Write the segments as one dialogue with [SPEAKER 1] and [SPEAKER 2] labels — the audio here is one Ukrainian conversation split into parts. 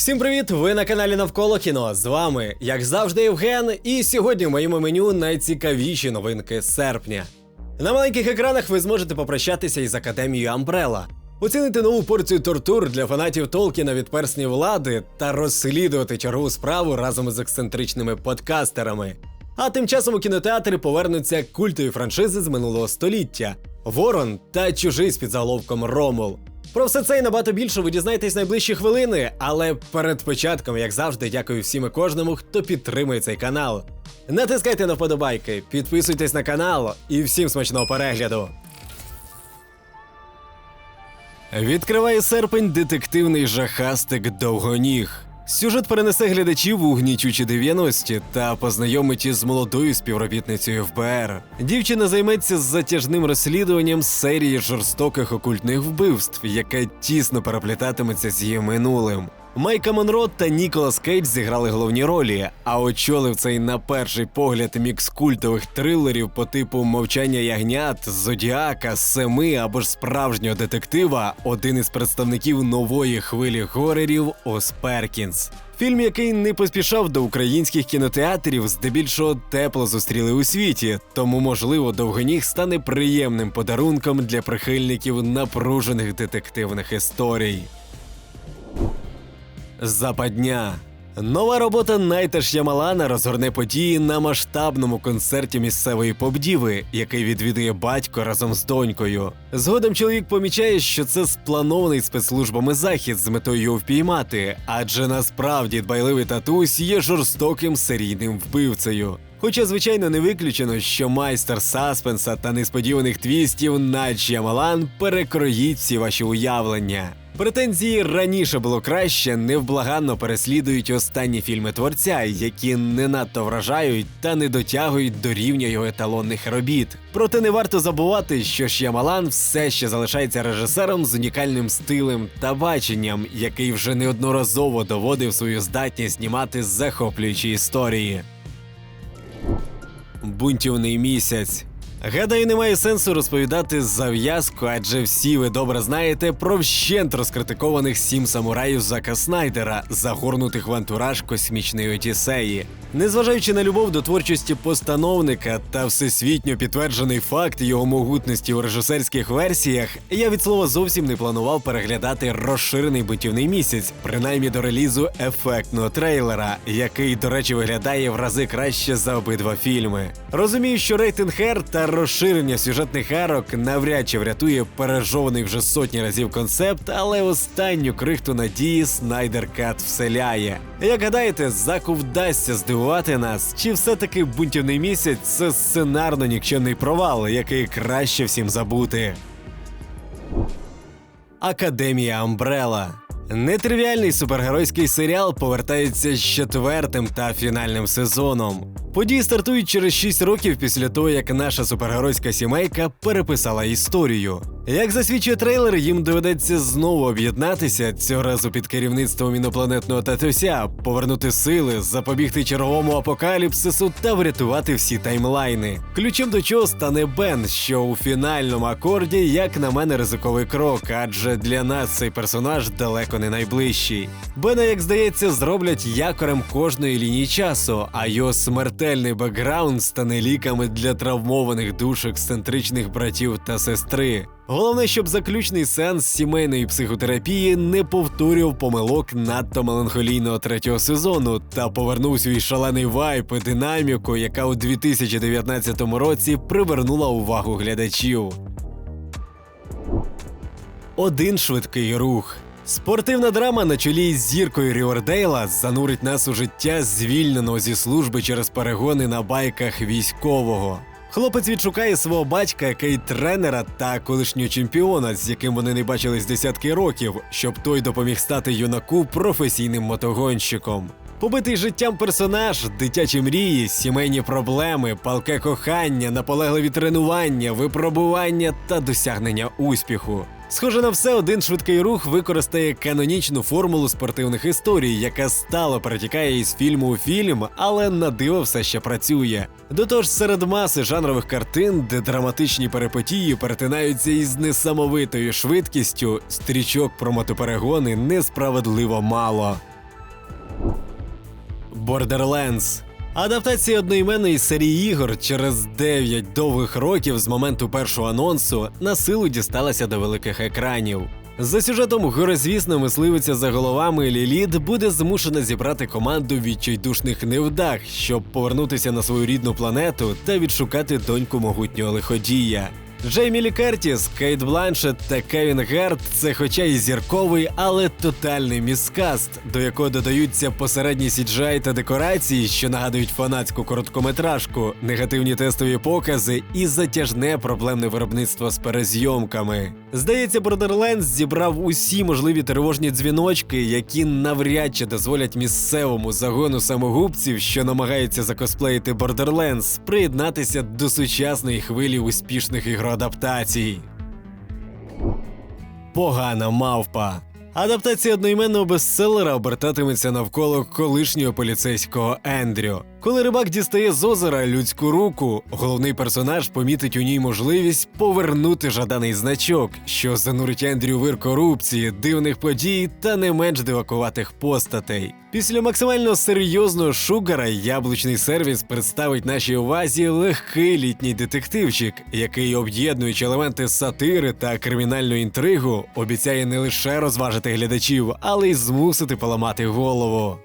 [SPEAKER 1] Всім привіт! Ви на каналі Навколо кіно. З вами, як завжди, Євген. І сьогодні в моєму меню найцікавіші новинки серпня. На маленьких екранах ви зможете попрощатися із академією Амбрела, оцінити нову порцію тортур для фанатів Толкіна від персні влади та розслідувати чергову справу разом із ексцентричними подкастерами. А тим часом у кінотеатри повернуться культові франшизи з минулого століття: Ворон та чужий з підзаголовком Ромул. Про все це і набагато більше ви дізнаєтесь найближчі хвилини, але перед початком, як завжди, дякую всім і кожному, хто підтримує цей канал. Натискайте на вподобайки, підписуйтесь на канал і всім смачного перегляду. Відкриває серпень детективний жахастик Довгоніг. Сюжет перенесе глядачів у гнічучі 90-ті та познайомить із молодою співробітницею ФБР. Дівчина займеться затяжним розслідуванням серії жорстоких окультних вбивств, яке тісно переплітатиметься з її минулим. Майка Монро та Ніколас Кейдж зіграли головні ролі, а очолив цей на перший погляд мікс культових трилерів по типу мовчання ягнят, зодіака, семи або ж справжнього детектива один із представників нової хвилі горерів Ос Перкінс. Фільм, який не поспішав до українських кінотеатрів, здебільшого тепло зустріли у світі, тому, можливо, довгоніг стане приємним подарунком для прихильників напружених детективних історій. Западня. Нова робота Найта Ш'ямалана розгорне події на масштабному концерті місцевої попдіви, який відвідує батько разом з донькою. Згодом чоловік помічає, що це спланований спецслужбами захід з метою його впіймати, адже насправді дбайливий татусь є жорстоким серійним вбивцею. Хоча, звичайно, не виключено, що майстер саспенса та несподіваних твістів Найт Ш'ямалан перекроїть всі ваші уявлення. Претензії раніше було краще, невблаганно переслідують останні фільми творця, які не надто вражають та не дотягують до рівня його еталонних робіт. Проте не варто забувати, що Ш'ямалан все ще залишається режисером з унікальним стилем та баченням, який вже неодноразово доводив свою здатність знімати захоплюючі історії. Бунтівний місяць. Гадаю, немає сенсу розповідати зав'язку, адже всі ви добре знаєте про вщент розкритикованих сім самураїв Зака Снайдера, загорнутих в антураж космічної Одіссеї. Незважаючи на любов до творчості постановника та всесвітньо підтверджений факт його могутності у режисерських версіях, я від слова зовсім не планував переглядати розширений бутівний місяць, принаймні до релізу ефектного трейлера, який, до речі, виглядає в рази краще за обидва фільми. Розумію, що рейтинг Хер та розширення сюжетних арок навряд чи врятує пережований вже сотні разів концепт, але останню крихту надії Снайдер Кат вселяє. Як гадаєте, заку вдасться здивувати нас, чи все-таки бунтівний місяць це сценарно нікчемний провал, який краще всім забути. Академія Амбрела. Нетривіальний супергеройський серіал повертається з четвертим та фінальним сезоном. Події стартують через 6 років після того, як наша супергеройська сімейка переписала історію. Як засвідчує трейлер, їм доведеться знову об'єднатися цього разу під керівництвом інопланетного татуся, повернути сили, запобігти черговому апокаліпсису та врятувати всі таймлайни. Ключем до чого стане Бен, що у фінальному акорді, як на мене, ризиковий крок, адже для нас цей персонаж далеко не найближчий. Бена, як здається, зроблять якорем кожної лінії часу, а його смертельний бекграунд стане ліками для травмованих душ ексцентричних братів та сестри. Головне, щоб заключний сеанс сімейної психотерапії не повторював помилок надто меланхолійного третього сезону та повернув свій шалений вайп і динаміку, яка у 2019 році привернула увагу глядачів. Один швидкий рух. Спортивна драма на чолі з зіркою Ріордейла занурить нас у життя звільненого зі служби через перегони на байках військового. Хлопець відшукає свого батька, який тренера та колишнього чемпіона, з яким вони не бачились десятки років, щоб той допоміг стати юнаку професійним мотогонщиком. Побитий життям персонаж, дитячі мрії, сімейні проблеми, палке кохання, наполегливі тренування, випробування та досягнення успіху. Схоже на все, один швидкий рух використає канонічну формулу спортивних історій, яка стало перетікає із фільму у фільм, але на диво все ще працює. До того ж, серед маси жанрових картин, де драматичні перипетії перетинаються із несамовитою швидкістю, стрічок про мотоперегони несправедливо мало. Borderlands. Адаптація одноіменної серії ігор через 9 довгих років з моменту першого анонсу на силу дісталася до великих екранів. За сюжетом горизвісна мисливиця за головами Ліліт буде змушена зібрати команду відчайдушних невдах, щоб повернутися на свою рідну планету та відшукати доньку могутнього лиходія. Джеймі Лі Кертіс, Кейт Бланшет та Кевін Гарт це хоча й зірковий, але тотальний міскаст, до якого додаються посередні CGI та декорації, що нагадують фанатську короткометражку, негативні тестові покази і затяжне проблемне виробництво з перезйомками. Здається, Borderlands зібрав усі можливі тривожні дзвіночки, які навряд чи дозволять місцевому загону самогубців, що намагаються закосплеїти Borderlands, приєднатися до сучасної хвилі успішних ігроадаптацій. Погана мавпа. Адаптація одноіменного бестселера обертатиметься навколо колишнього поліцейського Ендрю. Коли рибак дістає з озера людську руку, головний персонаж помітить у ній можливість повернути жаданий значок, що занурить Ендрю вир корупції, дивних подій та не менш дивакуватих постатей. Після максимально серйозного шугара яблучний сервіс представить нашій увазі легкий літній детективчик, який, об'єднуючи елементи сатири та кримінальну інтригу, обіцяє не лише розважити глядачів, але й змусити поламати голову.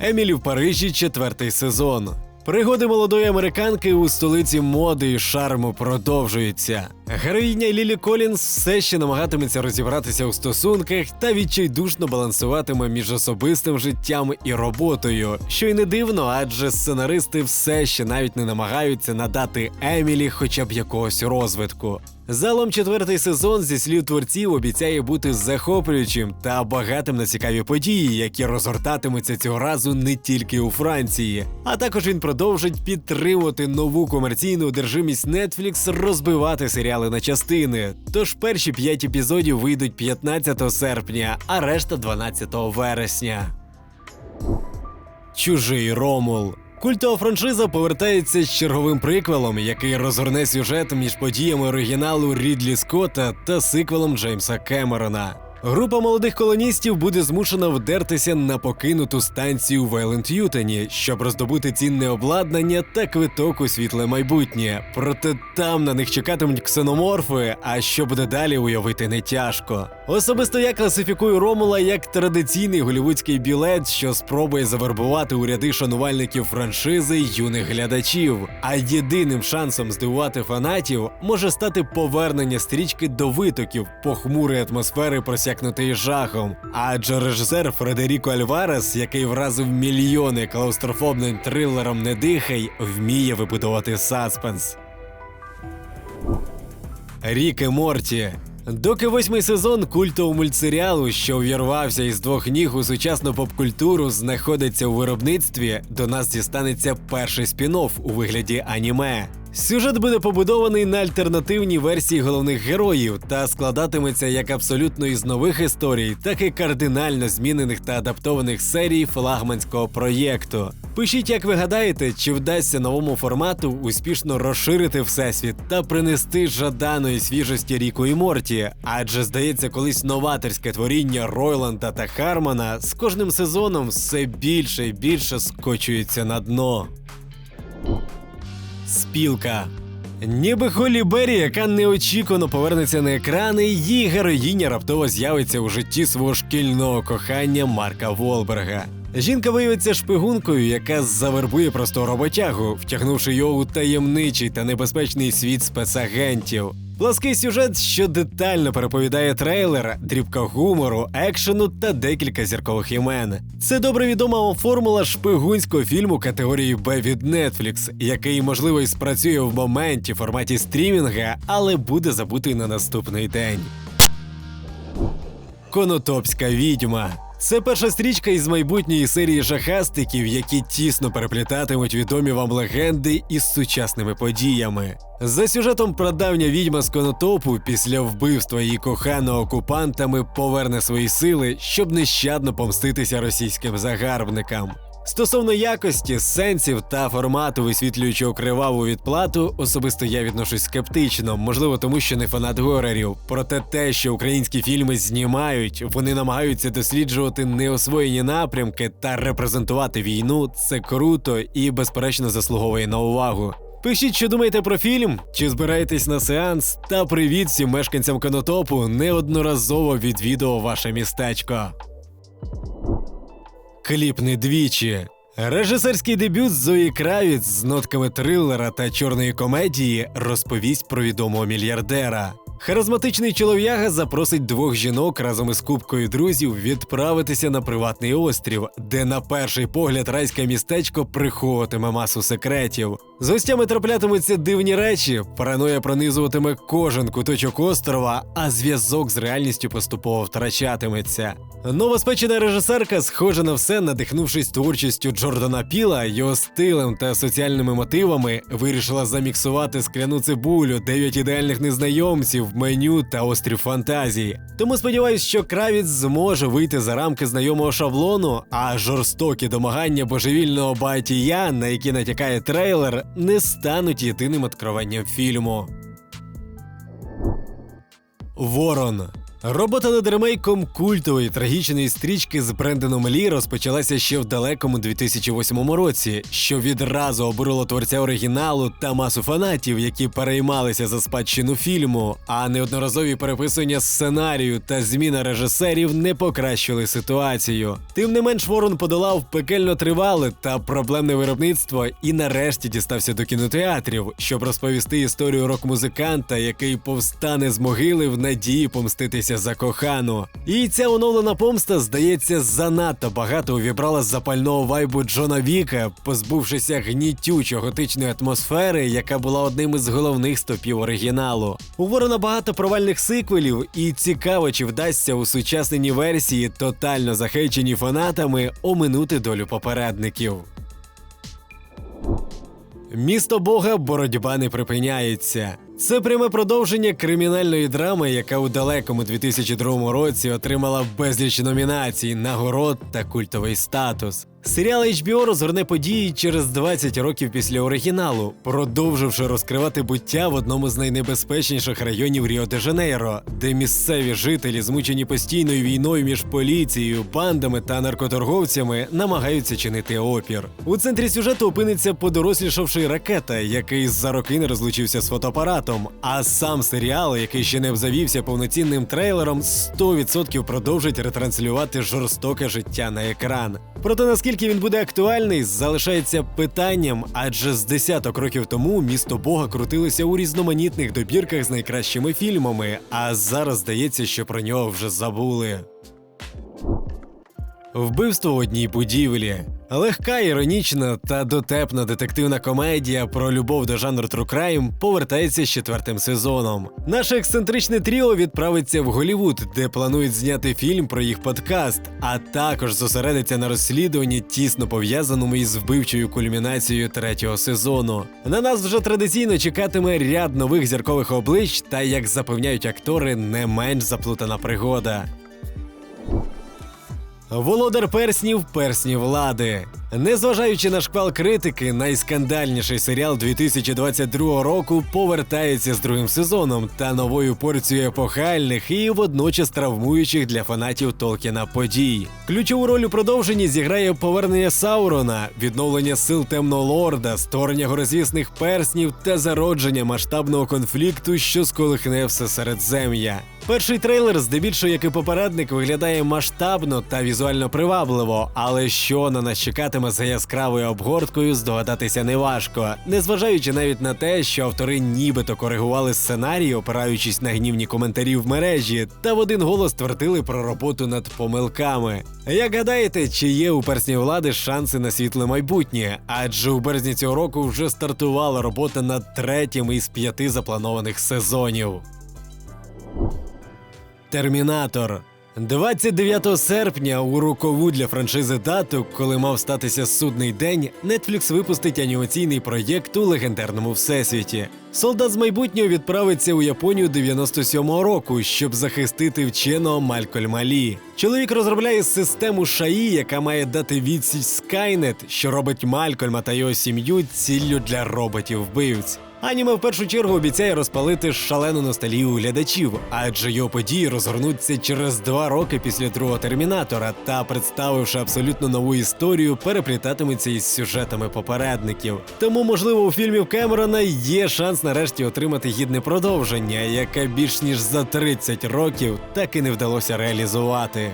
[SPEAKER 1] Емілі в Парижі четвертий сезон. Пригоди молодої американки у столиці моди і шарму продовжуються. Героїня Лілі Колінс все ще намагатиметься розібратися у стосунках та відчайдушно балансуватиме між особистим життям і роботою, що й не дивно, адже сценаристи все ще навіть не намагаються надати Емілі хоча б якогось розвитку. Залом четвертий сезон зі слів творців обіцяє бути захоплюючим та багатим на цікаві події, які розгортатимуться цього разу не тільки у Франції. А також він продовжить підтримувати нову комерційну одержимість Netflix розбивати серіали на частини. Тож перші п'ять епізодів вийдуть 15 серпня, а решта 12 вересня. Чужий Ромул. Культова франшиза повертається з черговим приквелом, який розгорне сюжет між подіями оригіналу Рідлі Скотта та сиквелом Джеймса Кемерона. Група молодих колоністів буде змушена вдертися на покинуту станцію в Елент-Ютені, щоб роздобути цінне обладнання та квиток у світле майбутнє. Проте там на них чекатимуть ксеноморфи, а що буде далі уявити не тяжко. Особисто я класифікую Ромула як традиційний голівудський білет, що спробує завербувати у ряди шанувальників франшизи юних глядачів. А єдиним шансом здивувати фанатів може стати повернення стрічки до витоків похмурої атмосфери просякнутої жахом. Адже режисер Фредеріко Альварес, який вразив мільйони клаустрофобним трилером не дихай, вміє вибудувати саспенс. Рік і Морті. Доки восьмий сезон культового мультсеріалу, що увірвався із двох ніг у сучасну поп-культуру, знаходиться у виробництві, до нас дістанеться перший спін-офф у вигляді аніме. Сюжет буде побудований на альтернативній версії головних героїв та складатиметься як абсолютно із нових історій, так і кардинально змінених та адаптованих серій флагманського проєкту. Пишіть, як ви гадаєте, чи вдасться новому формату успішно розширити всесвіт та принести жаданої свіжості Ріку і Морті, адже здається, колись новаторське творіння Ройланда та Хармана з кожним сезоном все більше і більше скочується на дно. Спілка. Ніби Холі Беррі, яка неочікувано повернеться на екрани, її героїня раптово з'явиться у житті свого шкільного кохання Марка Волберга. Жінка виявиться шпигункою, яка завербує простого роботягу, втягнувши його у таємничий та небезпечний світ спецагентів. Плаский сюжет, що детально переповідає трейлер, дрібка гумору, екшену та декілька зіркових імен. Це добре відома формула шпигунського фільму категорії Б від Netflix, який, можливо, і спрацює в моменті в форматі стрімінга, але буде забутий на наступний день. Конотопська відьма. Це перша стрічка із майбутньої серії жахастиків, які тісно переплітатимуть відомі вам легенди із сучасними подіями. За сюжетом прадавня відьма з конотопу після вбивства її коханого окупантами поверне свої сили, щоб нещадно помститися російським загарбникам. Стосовно якості, сенсів та формату висвітлюючого криваву відплату, особисто я відношусь скептично, можливо, тому що не фанат горорів. Проте те, що українські фільми знімають, вони намагаються досліджувати неосвоєні напрямки та репрезентувати війну. Це круто і безперечно заслуговує на увагу. Пишіть, що думаєте про фільм, чи збираєтесь на сеанс, та привіт всім мешканцям конотопу неодноразово відвідував ваше містечко. Кліп не двічі. Режисерський дебют Зої Кравіц з нотками трилера та чорної комедії розповість про відомого мільярдера. Харизматичний чолов'яга запросить двох жінок разом із кубкою друзів відправитися на приватний острів, де на перший погляд райське містечко приховуватиме масу секретів. З гостями траплятимуться дивні речі, параноя пронизуватиме кожен куточок острова, а зв'язок з реальністю поступово втрачатиметься. Новоспечена режисерка схожа на все, надихнувшись творчістю Джордана Піла, його стилем та соціальними мотивами, вирішила заміксувати скляну цибулю, дев'ять ідеальних незнайомців, меню та острів фантазії. Тому сподіваюсь, що Кравіц зможе вийти за рамки знайомого шаблону, а жорстокі домагання божевільного багатія, на які натякає трейлер, не стануть єдиним откровенням фільму. Ворон. Робота над ремейком культової трагічної стрічки з Бренденом Лі розпочалася ще в далекому 2008 році, що відразу обурило творця оригіналу та масу фанатів, які переймалися за спадщину фільму, а неодноразові переписування сценарію та зміна режисерів не покращили ситуацію. Тим не менш, Ворон подолав пекельно тривале та проблемне виробництво і нарешті дістався до кінотеатрів, щоб розповісти історію рок-музиканта, який повстане з могили в надії помститися за кохану. І ця оновлена помста, здається, занадто багато увібрала з запального вайбу Джона Віка, позбувшися гнітючо готичної атмосфери, яка була одним із головних стопів оригіналу. У Ворона багато провальних сиквелів, і цікаво, чи вдасться у сучасненій версії, тотально захейчені фанатами, оминути долю попередників. Місто Бога боротьба не припиняється. Це пряме продовження кримінальної драми, яка у далекому 2002 році отримала безліч номінацій, нагород та культовий статус. Серіал HBO розгорне події через 20 років після оригіналу, продовживши розкривати буття в одному з найнебезпечніших районів Ріо-де-Жанейро, де місцеві жителі, змучені постійною війною між поліцією, бандами та наркоторговцями, намагаються чинити опір. У центрі сюжету опиниться подорослішавший ракета, який за роки не розлучився з фотоапаратом. А сам серіал, який ще не обзавівся повноцінним трейлером, 100% продовжить ретранслювати жорстоке життя на екран. Проте наскільки він буде актуальний, залишається питанням, адже з десяток років тому місто Бога крутилося у різноманітних добірках з найкращими фільмами, а зараз здається, що про нього вже забули. Вбивство в одній будівлі. Легка, іронічна та дотепна детективна комедія про любов до жанру Crime повертається з четвертим сезоном. Наше ексцентричне тріо відправиться в Голівуд, де планують зняти фільм про їх подкаст, а також зосередиться на розслідуванні, тісно пов'язаному із вбивчою кульмінацією третього сезону. На нас вже традиційно чекатиме ряд нових зіркових облич, та як запевняють актори, не менш заплутана пригода. Володар перснів персні влади. Незважаючи на шквал критики, найскандальніший серіал 2022 року повертається з другим сезоном та новою порцією епохальних і водночас травмуючих для фанатів Толкіна подій. Ключову роль у продовженні зіграє повернення Саурона, відновлення сил темного лорда, створення горозвісних перснів та зародження масштабного конфлікту, що сколихне все середзем'я. Перший трейлер, здебільшого, як і попередник, виглядає масштабно та візуально привабливо, але що на нас чекатиме за яскравою обгорткою, здогадатися неважко, незважаючи навіть на те, що автори нібито коригували сценарій, опираючись на гнівні коментарі в мережі, та в один голос твердили про роботу над помилками. Як гадаєте, чи є у персні влади шанси на світле майбутнє? Адже у березні цього року вже стартувала робота над третім із п'яти запланованих сезонів. Термінатор. 29 серпня у рокову для франшизи дату, коли мав статися судний день, Netflix випустить анімаційний проєкт у легендарному всесвіті. Солдат з майбутнього відправиться у Японію 97-го року, щоб захистити вченого Малькольма Лі. Чоловік розробляє систему ШАІ, яка має дати відсіч Skynet, що робить Малькольма та його сім'ю ціллю для роботів-вбивць. Аніме в першу чергу обіцяє розпалити шалену ностальгію глядачів, адже його події розгорнуться через два роки після другого термінатора та, представивши абсолютно нову історію, переплітатиметься із сюжетами попередників. Тому, можливо, у фільмів Кемерона є шанс нарешті отримати гідне продовження, яке більш ніж за 30 років так і не вдалося реалізувати.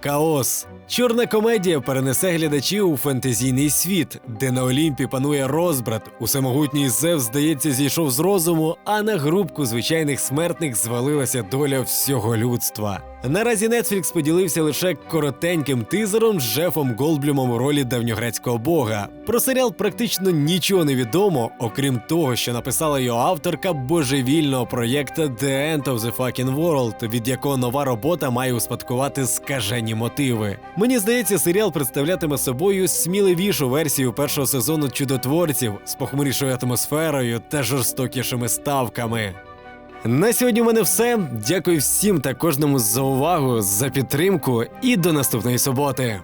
[SPEAKER 1] Каос. Чорна комедія перенесе глядачів у фентезійний світ, де на Олімпі панує розбрат. Усемогутній Зевс, здається, зійшов з розуму, а на групку звичайних смертних звалилася доля всього людства. Наразі Netflix поділився лише коротеньким тизером з Джефом Голдблюмом у ролі давньогрецького бога. Про серіал практично нічого не відомо, окрім того, що написала його авторка божевільного проєкта The End of the Fucking World, від якого нова робота має успадкувати скажені мотиви. Мені здається, серіал представлятиме собою сміливішу версію першого сезону чудотворців з похмурішою атмосферою та жорстокішими ставками. На сьогодні у мене все. Дякую всім та кожному за увагу, за підтримку і до наступної суботи.